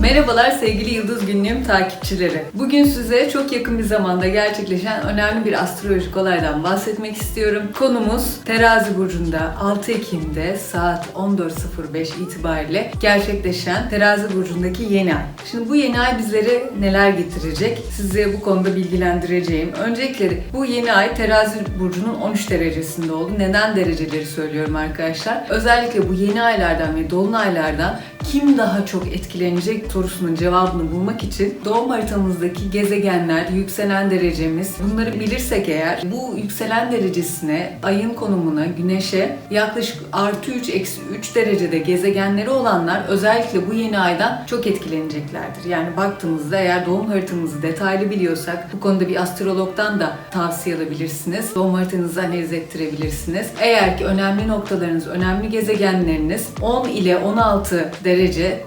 Merhabalar sevgili Günlüğüm takipçileri. Bugün size çok yakın bir zamanda gerçekleşen önemli bir astrolojik olaydan bahsetmek istiyorum. Konumuz Terazi Burcu'nda 6 Ekim'de saat 14.05 itibariyle gerçekleşen Terazi Burcu'ndaki yeni ay. Şimdi bu yeni ay bizlere neler getirecek? Size bu konuda bilgilendireceğim. Öncelikle bu yeni ay Terazi Burcu'nun 13 derecesinde oldu. Neden dereceleri söylüyorum arkadaşlar? Özellikle bu yeni aylardan ve dolunaylardan kim daha çok etkilenecek sorusunun cevabını bulmak için doğum haritamızdaki gezegenler, yükselen derecemiz bunları bilirsek eğer bu yükselen derecesine, ayın konumuna, güneşe yaklaşık artı 3 eksi 3 derecede gezegenleri olanlar özellikle bu yeni aydan çok etkileneceklerdir. Yani baktığımızda eğer doğum haritamızı detaylı biliyorsak bu konuda bir astrologdan da tavsiye alabilirsiniz. Doğum haritanızı analiz ettirebilirsiniz. Eğer ki önemli noktalarınız, önemli gezegenleriniz 10 ile 16 derece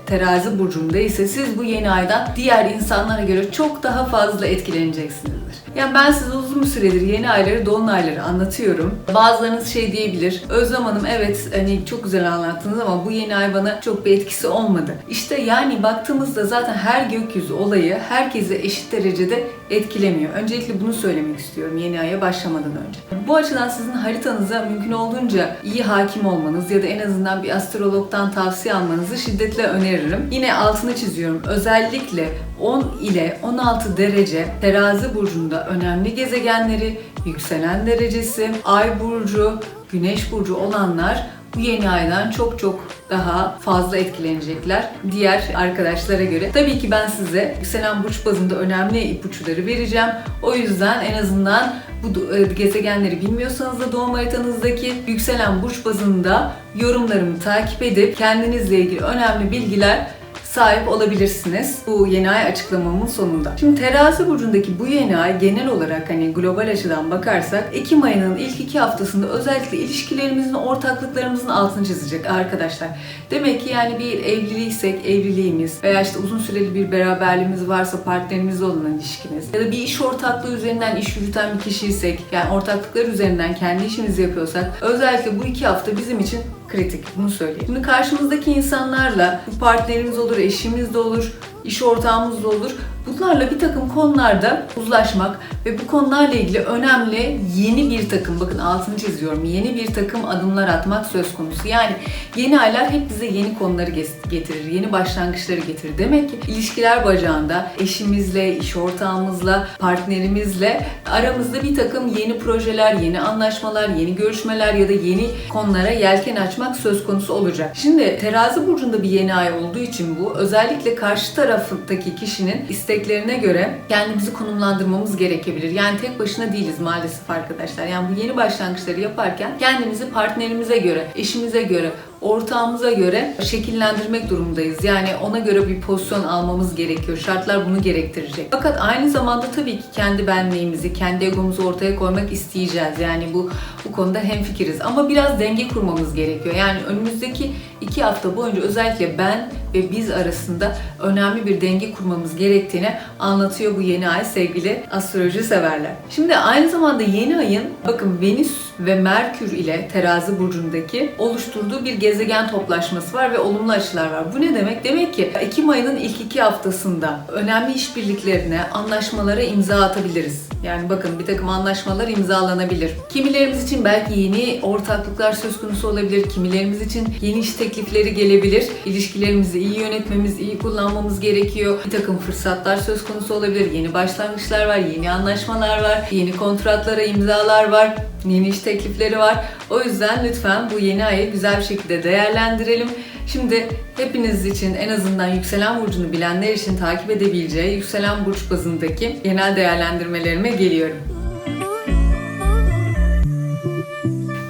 terazi burcunda ise siz bu yeni aydan diğer insanlara göre çok daha fazla etkileneceksinizdir. Yani ben size uzun süredir yeni ayları, dolunayları anlatıyorum. Bazılarınız şey diyebilir. Özlem Hanım evet hani çok güzel anlattınız ama bu yeni ay bana çok bir etkisi olmadı. İşte yani baktığımızda zaten her gökyüzü olayı herkese eşit derecede etkilemiyor. Öncelikle bunu söylemek istiyorum yeni aya başlamadan önce. Bu açıdan sizin haritanıza mümkün olduğunca iyi hakim olmanız ya da en azından bir astrologdan tavsiye almanızı şiddetle öneririm. Yine altını çiziyorum. Özellikle 10 ile 16 derece terazi burcunda önemli gezegenleri, yükselen derecesi, ay burcu, güneş burcu olanlar bu yeni aydan çok çok daha fazla etkilenecekler diğer arkadaşlara göre. Tabii ki ben size yükselen burç bazında önemli ipuçları vereceğim. O yüzden en azından bu e, gezegenleri bilmiyorsanız da doğum haritanızdaki yükselen burç bazında yorumlarımı takip edip kendinizle ilgili önemli bilgiler sahip olabilirsiniz bu yeni ay açıklamamın sonunda. Şimdi terazi burcundaki bu yeni ay genel olarak hani global açıdan bakarsak Ekim ayının ilk iki haftasında özellikle ilişkilerimizin, ortaklıklarımızın altını çizecek arkadaşlar. Demek ki yani bir evliliysek evliliğimiz veya işte uzun süreli bir beraberliğimiz varsa partnerimizle olan ilişkimiz ya da bir iş ortaklığı üzerinden iş yürüten bir kişiysek yani ortaklıklar üzerinden kendi işimizi yapıyorsak özellikle bu iki hafta bizim için kritik. Bunu söyleyeyim. Şimdi karşımızdaki insanlarla partnerimiz olur, eşimiz de olur, iş ortağımız da olur. Bunlarla bir takım konularda uzlaşmak ve bu konularla ilgili önemli yeni bir takım, bakın altını çiziyorum, yeni bir takım adımlar atmak söz konusu. Yani yeni aylar hep bize yeni konuları getirir, yeni başlangıçları getirir. Demek ki ilişkiler bacağında eşimizle, iş ortağımızla, partnerimizle aramızda bir takım yeni projeler, yeni anlaşmalar, yeni görüşmeler ya da yeni konulara yelken açmak söz konusu olacak. Şimdi terazi burcunda bir yeni ay olduğu için bu özellikle karşı taraftaki kişinin isteklerine göre kendimizi konumlandırmamız gerekebilir. Yani tek başına değiliz maalesef arkadaşlar. Yani bu yeni başlangıçları yaparken kendimizi partnerimize göre, eşimize göre, ortağımıza göre şekillendirmek durumundayız. Yani ona göre bir pozisyon almamız gerekiyor. Şartlar bunu gerektirecek. Fakat aynı zamanda tabii ki kendi benliğimizi, kendi egomuzu ortaya koymak isteyeceğiz. Yani bu bu konuda hemfikiriz. Ama biraz denge kurmamız gerekiyor. Yani önümüzdeki iki hafta boyunca özellikle ben ve biz arasında önemli bir denge kurmamız gerektiğini anlatıyor bu yeni ay sevgili astroloji severler. Şimdi aynı zamanda yeni ayın bakın Venüs ve Merkür ile terazi burcundaki oluşturduğu bir gezegen toplaşması var ve olumlu açılar var. Bu ne demek? Demek ki Ekim ayının ilk iki haftasında önemli işbirliklerine, anlaşmalara imza atabiliriz. Yani bakın bir takım anlaşmalar imzalanabilir. Kimilerimiz için belki yeni ortaklıklar söz konusu olabilir. Kimilerimiz için yeni iş teklifleri gelebilir. İlişkilerimizi iyi yönetmemiz, iyi kullanmamız gerekiyor. Bir takım fırsatlar söz konusu olabilir. Yeni başlangıçlar var, yeni anlaşmalar var, yeni kontratlara imzalar var, yeni iş teklifleri var. O yüzden lütfen bu yeni ayı güzel bir şekilde değerlendirelim. Şimdi hepiniz için en azından yükselen burcunu bilenler için takip edebileceği yükselen burç bazındaki genel değerlendirmelerime geliyorum.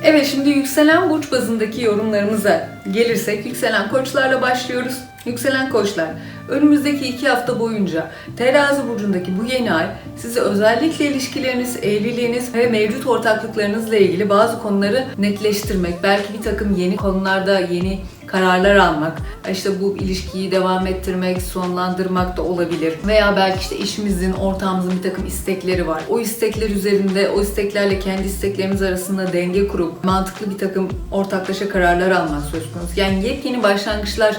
Evet şimdi yükselen burç bazındaki yorumlarımıza gelirsek yükselen koçlarla başlıyoruz. Yükselen koçlar, önümüzdeki iki hafta boyunca terazi burcundaki bu yeni ay size özellikle ilişkileriniz, evliliğiniz ve mevcut ortaklıklarınızla ilgili bazı konuları netleştirmek, belki bir takım yeni konularda yeni kararlar almak, işte bu ilişkiyi devam ettirmek, sonlandırmak da olabilir. Veya belki işte eşimizin, ortağımızın bir takım istekleri var. O istekler üzerinde, o isteklerle kendi isteklerimiz arasında denge kurup mantıklı bir takım ortaklaşa kararlar almak söz konusu. Yani yepyeni başlangıçlar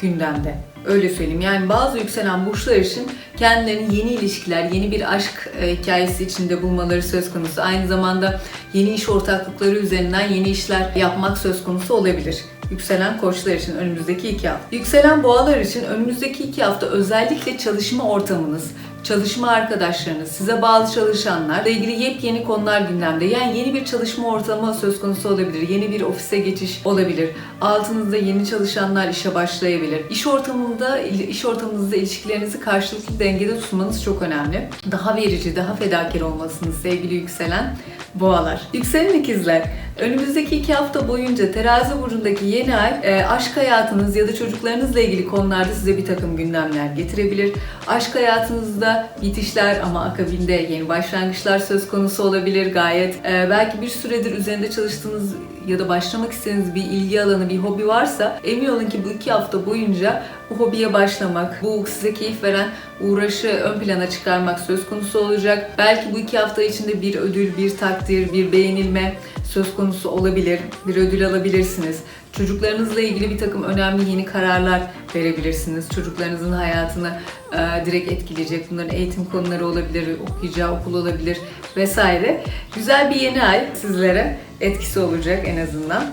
gündemde. Öyle söyleyeyim. Yani bazı yükselen burçlar için kendilerini yeni ilişkiler, yeni bir aşk e, hikayesi içinde bulmaları söz konusu. Aynı zamanda yeni iş ortaklıkları üzerinden yeni işler yapmak söz konusu olabilir. Yükselen koçlar için önümüzdeki iki hafta. Yükselen boğalar için önümüzdeki iki hafta özellikle çalışma ortamınız, çalışma arkadaşlarınız, size bağlı çalışanlarla ilgili yepyeni konular gündemde. Yani yeni bir çalışma ortamı söz konusu olabilir. Yeni bir ofise geçiş olabilir. Altınızda yeni çalışanlar işe başlayabilir. İş ortamında, iş ortamınızda ilişkilerinizi karşılıklı dengede tutmanız çok önemli. Daha verici, daha fedakar olmasınız sevgili yükselen boğalar. Yükselen ikizler, önümüzdeki iki hafta boyunca terazi burcundaki yeni ay e, aşk hayatınız ya da çocuklarınızla ilgili konularda size bir takım gündemler getirebilir. Aşk hayatınızda bitişler ama akabinde yeni başlangıçlar söz konusu olabilir gayet. E, belki bir süredir üzerinde çalıştığınız ya da başlamak istediğiniz bir ilgi alanı, bir hobi varsa emin olun ki bu iki hafta boyunca bu hobiye başlamak, bu size keyif veren uğraşı ön plana çıkarmak söz konusu olacak. Belki bu iki hafta içinde bir ödül, bir takdir, bir beğenilme söz konusu olabilir. Bir ödül alabilirsiniz. Çocuklarınızla ilgili bir takım önemli yeni kararlar verebilirsiniz. Çocuklarınızın hayatını e, direkt etkileyecek. Bunların eğitim konuları olabilir, okuyacağı okul olabilir vesaire. Güzel bir yeni ay sizlere etkisi olacak en azından.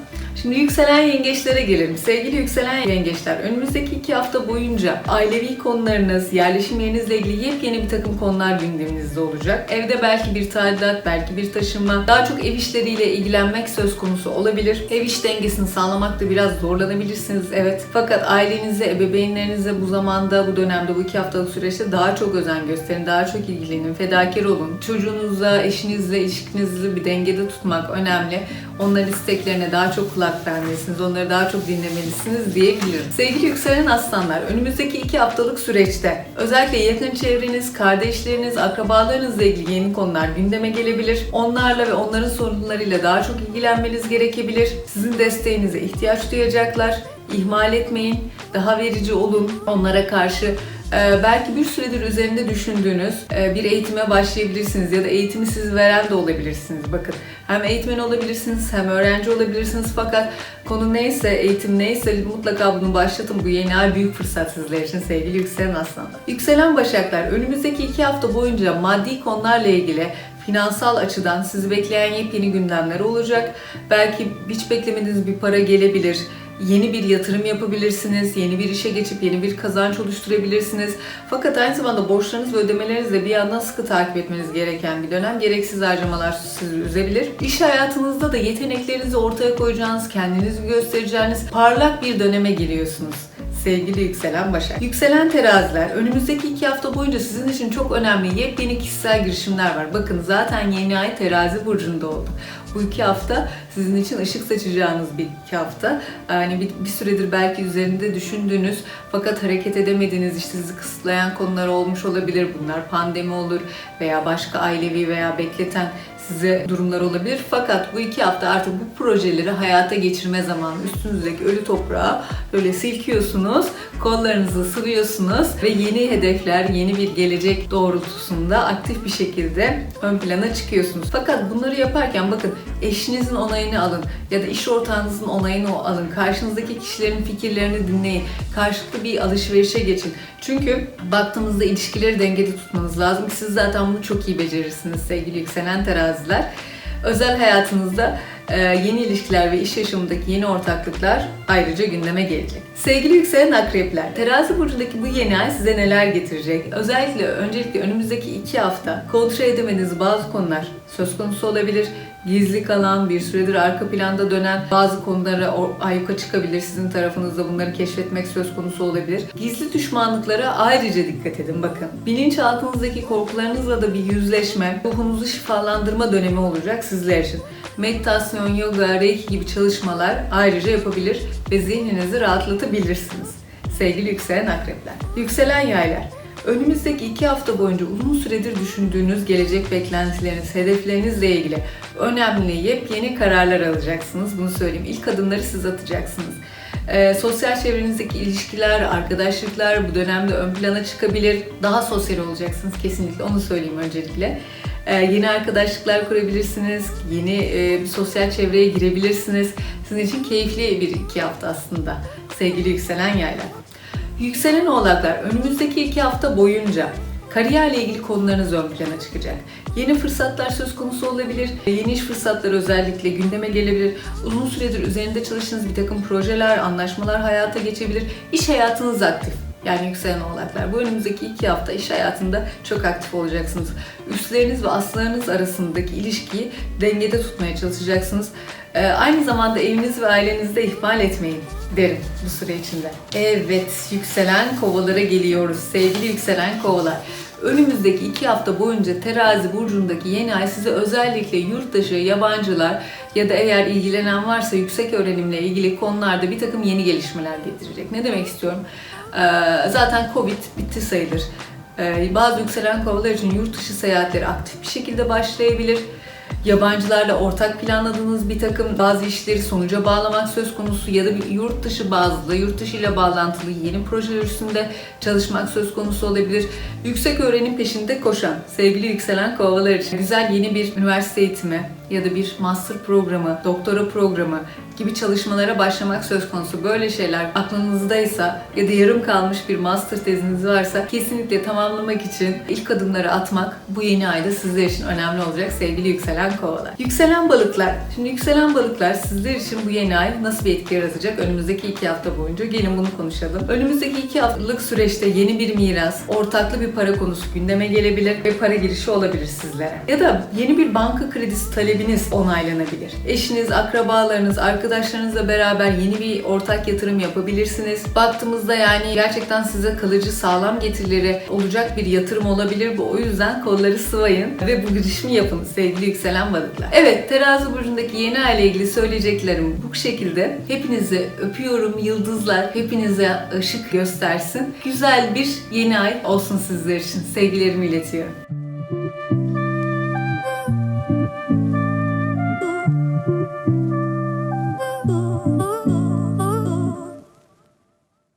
Şimdi yükselen yengeçlere gelelim. Sevgili yükselen yengeçler, önümüzdeki iki hafta boyunca ailevi konularınız, yerleşim yerinizle ilgili yepyeni bir takım konular gündeminizde olacak. Evde belki bir tadilat, belki bir taşınma, daha çok ev işleriyle ilgilenmek söz konusu olabilir. Ev iş dengesini sağlamakta biraz zorlanabilirsiniz, evet. Fakat ailenize, ebeveynlerinize bu zamanda, bu dönemde, bu iki haftalık süreçte daha çok özen gösterin, daha çok ilgilenin, fedakar olun. Çocuğunuzla, eşinizle, ilişkinizi bir dengede tutmak önemli. Onların isteklerine daha çok kulak vermelisiniz, onları daha çok dinlemelisiniz diyebilirim. Sevgili yükselen aslanlar, önümüzdeki iki haftalık süreçte özellikle yakın çevreniz, kardeşleriniz, akrabalarınızla ilgili yeni konular gündeme gelebilir. Onlarla ve onların sorunlarıyla daha çok ilgilenmeniz gerekebilir. Sizin desteğinize ihtiyaç duyacaklar. İhmal etmeyin, daha verici olun onlara karşı. Ee, belki bir süredir üzerinde düşündüğünüz e, bir eğitime başlayabilirsiniz ya da eğitimi siz veren de olabilirsiniz. Bakın hem eğitmen olabilirsiniz hem öğrenci olabilirsiniz fakat konu neyse, eğitim neyse mutlaka bunu başlatın. Bu yeni ay büyük fırsat sizler için sevgili yükselen aslanlar. Yükselen başaklar önümüzdeki iki hafta boyunca maddi konularla ilgili finansal açıdan sizi bekleyen yepyeni gündemler olacak. Belki hiç beklemediğiniz bir para gelebilir yeni bir yatırım yapabilirsiniz, yeni bir işe geçip yeni bir kazanç oluşturabilirsiniz. Fakat aynı zamanda borçlarınız ve ödemelerinizi de bir yandan sıkı takip etmeniz gereken bir dönem. Gereksiz harcamalar sizi üzebilir. İş hayatınızda da yeteneklerinizi ortaya koyacağınız, kendinizi göstereceğiniz parlak bir döneme giriyorsunuz sevgili yükselen Başak. Yükselen teraziler, önümüzdeki iki hafta boyunca sizin için çok önemli yepyeni kişisel girişimler var. Bakın zaten yeni ay terazi burcunda oldu. Bu iki hafta sizin için ışık saçacağınız bir iki hafta. Yani bir, bir süredir belki üzerinde düşündüğünüz fakat hareket edemediğiniz işte sizi kısıtlayan konular olmuş olabilir. Bunlar pandemi olur veya başka ailevi veya bekleten size durumlar olabilir. Fakat bu iki hafta artık bu projeleri hayata geçirme zamanı. Üstünüzdeki ölü toprağı böyle silkiyorsunuz, kollarınızı sıvıyorsunuz ve yeni hedefler, yeni bir gelecek doğrultusunda aktif bir şekilde ön plana çıkıyorsunuz. Fakat bunları yaparken bakın eşinizin onayını alın ya da iş ortağınızın onayını alın. Karşınızdaki kişilerin fikirlerini dinleyin. Karşılıklı bir alışverişe geçin. Çünkü baktığımızda ilişkileri dengede tutmanız lazım. Siz zaten bunu çok iyi becerirsiniz sevgili yükselen teraziler. Özel hayatınızda e, yeni ilişkiler ve iş yaşamındaki yeni ortaklıklar ayrıca gündeme gelecek. Sevgili yükselen akrepler, terazi burcundaki bu yeni ay size neler getirecek? Özellikle öncelikle önümüzdeki iki hafta kontrol edemediğiniz bazı konular söz konusu olabilir gizli kalan, bir süredir arka planda dönen bazı konulara ayyuka çıkabilir. Sizin tarafınızda bunları keşfetmek söz konusu olabilir. Gizli düşmanlıklara ayrıca dikkat edin bakın. Bilinçaltınızdaki korkularınızla da bir yüzleşme, ruhunuzu şifalandırma dönemi olacak sizler için. Meditasyon, yoga, reiki gibi çalışmalar ayrıca yapabilir ve zihninizi rahatlatabilirsiniz. Sevgili yükselen akrepler. Yükselen yaylar. Önümüzdeki iki hafta boyunca uzun süredir düşündüğünüz gelecek beklentileriniz, hedeflerinizle ilgili önemli yepyeni kararlar alacaksınız. Bunu söyleyeyim. İlk adımları siz atacaksınız. Ee, sosyal çevrenizdeki ilişkiler, arkadaşlıklar bu dönemde ön plana çıkabilir. Daha sosyal olacaksınız kesinlikle onu söyleyeyim öncelikle. Ee, yeni arkadaşlıklar kurabilirsiniz, yeni e, bir sosyal çevreye girebilirsiniz. Sizin için keyifli bir iki hafta aslında sevgili yükselen yaylar. Yükselen oğlaklar önümüzdeki iki hafta boyunca kariyerle ilgili konularınız ön plana çıkacak. Yeni fırsatlar söz konusu olabilir. Yeni iş fırsatları özellikle gündeme gelebilir. Uzun süredir üzerinde çalıştığınız bir takım projeler, anlaşmalar hayata geçebilir. İş hayatınız aktif. Yani yükselen oğlaklar. Bu önümüzdeki iki hafta iş hayatında çok aktif olacaksınız. Üstleriniz ve aslarınız arasındaki ilişkiyi dengede tutmaya çalışacaksınız. Ee, aynı zamanda eviniz ve ailenizi de ihmal etmeyin derim bu süre içinde. Evet, yükselen kovalara geliyoruz. Sevgili yükselen kovalar. Önümüzdeki iki hafta boyunca terazi burcundaki yeni ay size özellikle yurt dışı, yabancılar ya da eğer ilgilenen varsa yüksek öğrenimle ilgili konularda bir takım yeni gelişmeler getirecek. Ne demek istiyorum? Ee, zaten Covid bitti sayılır. Ee, bazı yükselen kovalar için yurt dışı seyahatleri aktif bir şekilde başlayabilir. Yabancılarla ortak planladığınız bir takım bazı işleri sonuca bağlamak söz konusu ya da bir yurt dışı bazlı, yurt dışı ile bağlantılı yeni projeler üstünde çalışmak söz konusu olabilir. Yüksek öğrenim peşinde koşan sevgili yükselen kovalar için güzel yeni bir üniversite eğitimi ya da bir master programı, doktora programı gibi çalışmalara başlamak söz konusu. Böyle şeyler aklınızdaysa ya da yarım kalmış bir master teziniz varsa kesinlikle tamamlamak için ilk adımları atmak bu yeni ayda sizler için önemli olacak sevgili yükselen kovalar. Yükselen balıklar. Şimdi yükselen balıklar sizler için bu yeni ay nasıl bir etki yaratacak önümüzdeki iki hafta boyunca? Gelin bunu konuşalım. Önümüzdeki iki haftalık süreçte yeni bir miras, ortaklı bir para konusu gündeme gelebilir ve para girişi olabilir sizlere. Ya da yeni bir banka kredisi talebiniz onaylanabilir. Eşiniz, akrabalarınız, arkadaşlarınızla beraber yeni bir ortak yatırım yapabilirsiniz. Baktığımızda yani gerçekten size kalıcı sağlam getirileri olacak bir yatırım olabilir bu. O yüzden kolları sıvayın ve bu girişimi yapın sevgili yükselen balıklar. Evet terazi burcundaki yeni ay ile ilgili söyleyeceklerim bu şekilde. Hepinizi öpüyorum yıldızlar. Hepinize ışık göstersin. Güzel bir yeni ay olsun sizler için. Sevgilerimi iletiyorum.